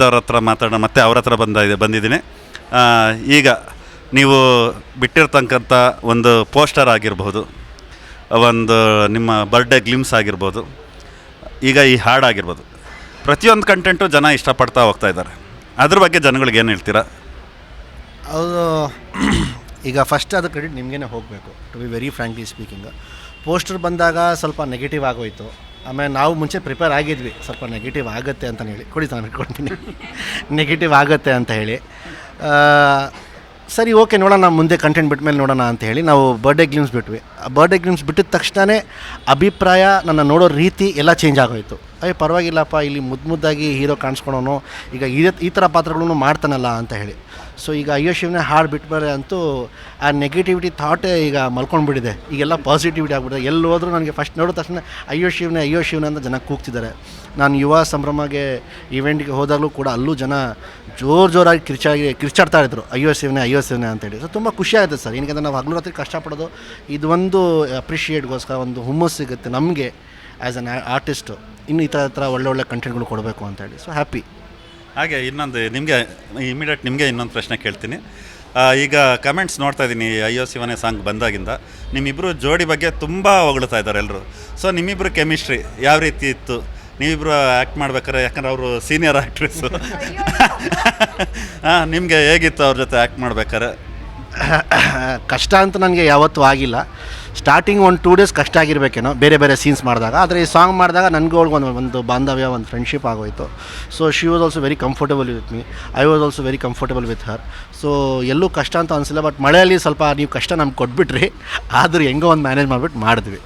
ಇದ್ದವ್ರ ಹತ್ರ ಮಾತಾಡೋಣ, ಮತ್ತೆ ಅವ್ರ ಹತ್ರ ಬಂದ ಬಂದಿದ್ದೀನಿ. ಈಗ ನೀವು ಬಿಟ್ಟಿರ್ತಕ್ಕಂಥ ಒಂದು ಪೋಸ್ಟರ್ ಆಗಿರ್ಬೋದು, ಒಂದು ನಿಮ್ಮ ಬರ್ಡೇ ಗ್ಲಿಮ್ಸ್ ಆಗಿರ್ಬೋದು, ಈಗ ಈ ಹಾಡಾಗಿರ್ಬೋದು ಪ್ರತಿಯೊಂದು ಕಂಟೆಂಟು ಜನ ಇಷ್ಟಪಡ್ತಾ ಹೋಗ್ತಾ ಇದ್ದಾರೆ. ಅದ್ರ ಬಗ್ಗೆ ಜನಗಳಿಗೆ ಏನು ಹೇಳ್ತೀರಾ? ಅದು, ಈಗ ಫಸ್ಟ್ ಅದು ಕ್ರೆಡಿಟ್ ನಿಮಗೇನೆ ಹೋಗಬೇಕು to be very frankly speaking poster ಬಂದಾಗ ಸ್ವಲ್ಪ ನೆಗೆಟಿವ್ ಆಗೋಯ್ತು. ಆಮೇಲೆ ನಾವು ಮುಂಚೆ ಪ್ರಿಪೇರ್ ಆಗಿದ್ವಿ. ಸ್ವಲ್ಪ ನೆಗೆಟಿವ್ ಆಗುತ್ತೆ ಅಂತ ಹೇಳಿ. ಕೊಡಿ ನಾನು ಇಟ್ಕೊಳ್ತೀನಿ ನೆಗೆಟಿವ್ ಆಗುತ್ತೆ ಅಂತ ಹೇಳಿ. ಸರಿ, ಓಕೆ, ನೋಡೋಣ, ಮುಂದೆ ಕಂಟೆಂಟ್ ಬಿಟ್ಟ ಮೇಲೆ ನೋಡೋಣ ಅಂತ ಹೇಳಿ ನಾವು ಬರ್ಡೇ ಗ್ಲಿಮ್ಸ್ ಬಿಟ್ವಿ. ಆ ಬರ್ಡೇ ಗ್ಲಿಮ್ಸ್ ಬಿಟ್ಟಿದ ತಕ್ಷಣವೇ ಅಭಿಪ್ರಾಯ, ನನ್ನ ನೋಡೋ ರೀತಿ ಎಲ್ಲ ಚೇಂಜ್ ಆಗೋಯಿತು. ಅಯ್ಯ, ಪರವಾಗಿಲ್ಲಪ್ಪ, ಇಲ್ಲಿ ಮುದ್ದು ಮುದ್ದಾಗಿ ಹೀರೋ ಕಾಣಿಸ್ಕೊಳೋನು, ಈಗ ಈ ಈ ಥರ ಪಾತ್ರಗಳನ್ನು ಮಾಡ್ತಾನಲ್ಲ ಅಂತ ಹೇಳಿ. ಸೊ ಈಗ ಅಯ್ಯೋ, ಶಿವನೇ ಹಾಡು ಬಿಟ್ಟಮೇಲೆ ಅಂತೂ ಆ ನೆಗೆಟಿವಿಟಿ ಥಾಟೇ ಈಗ ಮಲ್ಕೊಂಡ್ಬಿಟ್ಟಿದೆ. ಈಗೆಲ್ಲ ಪಾಸಿಟಿವಿಟಿ ಆಗ್ಬಿಟ್ಟಿದೆ. ಎಲ್ಲಿ ಹೋದರೂ ನನಗೆ ಫಸ್ಟ್ ನೋಡಿದ ತಕ್ಷಣ ಅಯ್ಯೋ, ಶಿವನೇ ಅಯ್ಯೋ, ಶಿವನೇ ಅಂತ ಜನ ಕೂಗ್ತಿದ್ದಾರೆ. ನಾನು ಯುವ ಸಂಭ್ರಮಗೆ ಇವೆಂಟ್ಗೆ ಹೋದಾಗಲೂ ಕೂಡ ಅಲ್ಲೂ ಜನ ಜೋರು ಜೋರಾಗಿ ಕಿರ್ಚಾಗಿ ಕಿರ್ಚಾಡ್ತಾ ಇದ್ರು. ಅಯ್ಯೋ, ಶಿವನೇ, ಅಯ್ಯೋ ಶಿವನೇ ಅಂತೇಳಿ. ಸೊ ತುಂಬ ಖುಷಿ ಆಯ್ತು ಸರ್. ಏನಕ್ಕೆ ನಾವು ಹಗಲು ರಾತ್ರಿ ಕಷ್ಟಪಡೋದು, ಇದೊಂದು ಅಪ್ರಿಷಿಯೇಟ್ಗೋಸ್ಕರ ಒಂದು ಹುಮ್ಮಸ್ ಸಿಗುತ್ತೆ ನಮಗೆ ಆ್ಯಸ್ ಅನ್ ಆರ್ಟಿಸ್ಟು ಇನ್ನು ಈ ಥರ ಥರ ಒಳ್ಳೊಳ್ಳೆ ಕಂಟೆಂಟ್ಗಳು ಕೊಡಬೇಕು ಅಂತೇಳಿ. ಸೊ ಹ್ಯಾಪಿ ಹಾಗೆ ಇನ್ನೊಂದು, ನಿಮಗೆ ಇಮಿಡಿಯೇಟ್ ನಿಮಗೆ ಇನ್ನೊಂದು ಪ್ರಶ್ನೆ ಕೇಳ್ತೀನಿ. ಈಗ ಕಮೆಂಟ್ಸ್ ನೋಡ್ತಾ ಇದ್ದೀನಿ, ಅಯ್ಯೋ ಶಿವನೇ ಸಾಂಗ್ ಬಂದಾಗಿಂದ. ನಿಮ್ಮಿಬ್ಬರು ಜೋಡಿ ಬಗ್ಗೆ ತುಂಬ ಹೊಗಳ್ತಾ ಇದ್ದಾರೆ ಎಲ್ಲರೂ ಸೊ ನಿಮ್ಮಿಬ್ಬರು ಕೆಮಿಸ್ಟ್ರಿ ಯಾವ ರೀತಿ ಇತ್ತು? ನೀವಿಬ್ಬರು ಆ್ಯಕ್ಟ್ ಮಾಡ್ಬೇಕಾರೆ ಯಾಕಂದ್ರೆ ಅವರು ಸೀನಿಯರ್ ಆ್ಯಕ್ಟ್ರೆಸ್ಸು ಹಾಂ ನಿಮಗೆ ಹೇಗಿತ್ತು ಅವ್ರ ಜೊತೆ ಆ್ಯಕ್ಟ್ ಮಾಡ್ಬೇಕಾರೆ ಕಷ್ಟ ಅಂತ ನನಗೆ ಯಾವತ್ತೂ ಆಗಿಲ್ಲ. ಸ್ಟಾರ್ಟಿಂಗ್ ಒಂದು ಟೂ ಡೇಸ್ ಕಷ್ಟ ಆಗಿರಬೇಕೇನೋ ಬೇರೆ ಬೇರೆ ಸೀನ್ಸ್ ಮಾಡಿದಾಗ. ಆದರೆ ಈ ಸಾಂಗ್ ಮಾಡಿದಾಗ ನನಗೂ ಒಂದು ಒಂದು ಬಾಂಧವ್ಯ ಒಂದು ಫ್ರೆಂಡ್ಶಿಪ್ ಆಗೋಯಿತು. So she was also very comfortable with me I was also very comfortable with her so ಎಲ್ಲೂ ಕಷ್ಟ ಅಂತ ಅನಿಸಿಲ್ಲ ಬಟ್ ಮಳೆಯಲ್ಲಿ ಸ್ವಲ್ಪ ನೀವು ಕಷ್ಟ ನಮ್ಗೆ ಕೊಟ್ಬಿಟ್ರಿ. ಆದರೂ ಹೆಂಗೋ ಒಂದು ಮ್ಯಾನೇಜ್ ಮಾಡಿಬಿಟ್ಟು ಮಾಡಿದ್ವಿ.